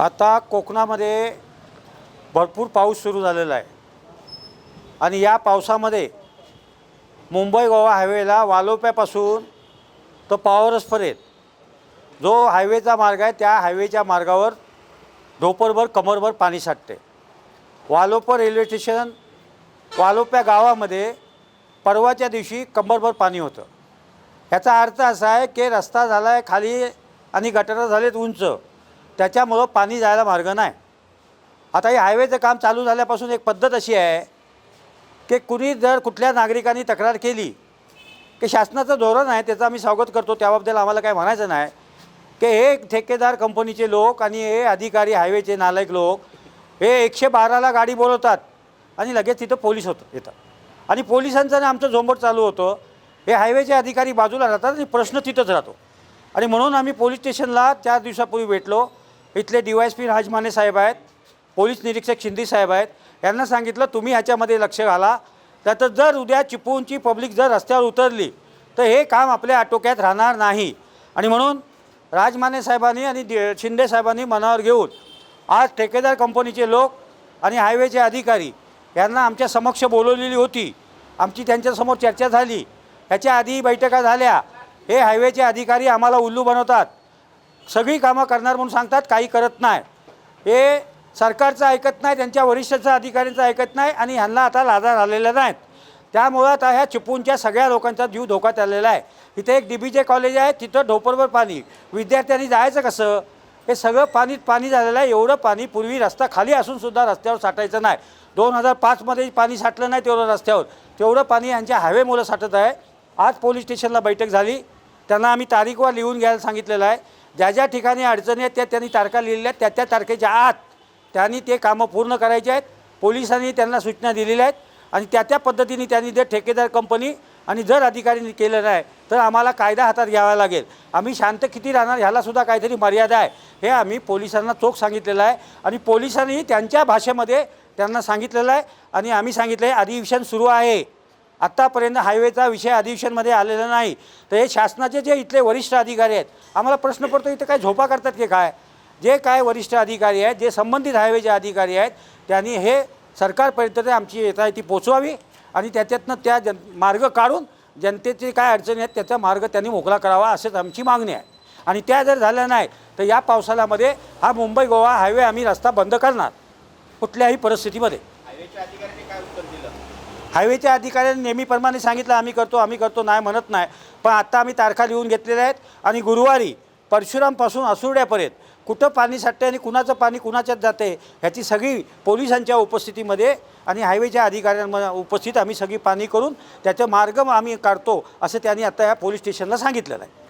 आता कोकणामध्ये भरपूर पाऊस सुरू झालेला आहे. आणि या पावसामध्ये मुंबई गोवा हायवेला वालोप्यापासून तर पावरसपर्यंत जो हायवेचा मार्ग आहे त्या हायवेच्या मार्गावर ढोपरभर कमरभर पाणी साठते. वालोपर रेल्वे स्टेशन वालोप्या गावामध्ये परवाच्या दिवशी कंबरभर पाणी होतं. ह्याचा अर्थ असा आहे की रस्ता झाला आहे खाली आणि गटारं झालेत उंच. त्याच्यामुळं पाणी जायला मार्ग नाही. आता हे हायवेचं काम चालू झाल्यापासून एक पद्धत अशी आहे की कुणी जर कुठल्या नागरिकांनी तक्रार केली की शासनाचं धोरण आहे त्याचं आम्ही स्वागत करतो त्याबद्दल आम्हाला काय म्हणायचं नाही. की हे ठेकेदार कंपनीचे लोक आणि हे अधिकारी हायवेचे नालायक लोक हे एकशे बाराला गाडी बोलवतात आणि लगेच तिथं पोलीस होतं येतात. आणि पोलिसांचं आणि आमचं झोंबट चालू होतं. हे हायवेचे अधिकारी बाजूला राहतात आणि प्रश्न तिथंच राहतो. आणि म्हणून आम्ही पोलीस स्टेशनला चार दिवसापूर्वी भेटलो. इथले D Y S P Rajmane साहेब आहेत पोलीस निरीक्षक शिंदे साहेब आहेत. यांना सांगितलं तुम्ही ह्याच्यामध्ये लक्ष घाला. त्यात जर उद्या चिपळूणची पब्लिक जर रस्त्यावर उतरली तर हे काम आपल्या आटोक्यात राहणार नाही. आणि म्हणून राजमाने साहेबांनी आणि शिंदे साहेबांनी मनावर घेऊन आज ठेकेदार कंपनीचे लोक आणि हायवेचे अधिकारी यांना आमच्या समक्ष बोलवलेली होती. आमची त्यांच्यासमोर चर्चा झाली. ह्याच्या आधी बैठका झाल्या. हे हायवेचे अधिकारी आम्हाला उल्लू बनवतात. सगळी कामं करणार म्हणून सांगतात काही करत नाही. हे सरकारचं ऐकत नाही त्यांच्या वरिष्ठाचं अधिकाऱ्यांचं ऐकत नाही आणि ह्यांना आता लाजा झालेल्या नाहीत. त्यामुळं आता ह्या चिपूनच्या सगळ्या लोकांचा जीव धोक्यात आलेला आहे. इथे एक डी बी जे कॉलेज आहे तिथं ढोपरभर पाणी. विद्यार्थ्यांनी जायचं कसं? हे सगळं पाणीत पाणी झालेलं आहे एवढं पाणी पूर्वी रस्ता खाली असूनसुद्धा रस्त्यावर साठायचं नाही. दोन हजार पाचमध्ये पाणी साठलं नाही तेवढं रस्त्यावर. तेवढं पाणी यांच्या हायवेमुळं साठत आहे. आज पोलीस स्टेशनला बैठक झाली. त्यांना आम्ही तारीखवर लिहून घ्यायला सांगितलेलं आहे. ज्या ज्या ठिकाणी अडचणी आहेत त्या त्यांनी तारखा लिहिलेल्या आहेत. त्या त्या तारखेच्या आत त्यांनी ते कामं पूर्ण करायचे आहेत. पोलिसांनी त्यांना सूचना दिलेल्या आहेत आणि त्या त्या पद्धतीने त्यांनी ते ठेकेदार कंपनी आणि जर अधिकाऱ्यांनी केलं नाही तर आम्हाला कायदा हातात घ्यावा लागेल. आम्ही शांत किती राहणार ह्यालासुद्धा काहीतरी मर्यादा आहे. हे आम्ही पोलिसांना चोख सांगितलेलं आहे आणि पोलिसांनी त्यांच्या भाषेमध्ये त्यांना सांगितलेलं आहे आणि आम्ही सांगितलं आहे अधिवेशन सुरू आहे. आत्तापर्यंत हायवेचा विषय अधिवेशनमध्ये आलेला नाही. तर हे शासनाचे जे इथले वरिष्ठ अधिकारी आहेत आम्हाला प्रश्न पडतो इथं काय झोपा करतात की काय? जे काय वरिष्ठ अधिकारी आहेत जे संबंधित हायवेचे अधिकारी आहेत त्यांनी हे सरकारपर्यंत ते आमची येता ती पोचवावी आणि त्याच्यातनं त्या जन मार्ग काढून जनतेचे काय अडचणी आहेत त्याचा मार्ग त्यांनी मोकळा करावा असेच आमची मागणी आहे. आणि त्या जर झाल्या नाही तर या पावसाळ्यामध्ये हा मुंबई गोवा हायवे आम्ही रस्ता बंद करणार कुठल्याही परिस्थितीमध्ये. हायवेच्या अधिकाऱ्यांनी नेहमीप्रमाणे सांगितलं आम्ही करतो आम्ही करतो नाही म्हणत नाही. पण आत्ता आम्ही तारखा लिहून घेतलेल्या आहेत आणि गुरुवारी परशुरामपासून असुर्ड्यापर्यंत कुठं पाणी साठते आणि कुणाचं पाणी कुणाच्यात जाते ह्याची सगळी पोलिसांच्या उपस्थितीमध्ये आणि हायवेच्या अधिकाऱ्यांमध्ये उपस्थित आम्ही सगळी पाणी करून त्याचा मार्ग आम्ही काढतो असं त्यांनी आता ह्या पोलीस स्टेशनला सांगितलेलं आहे.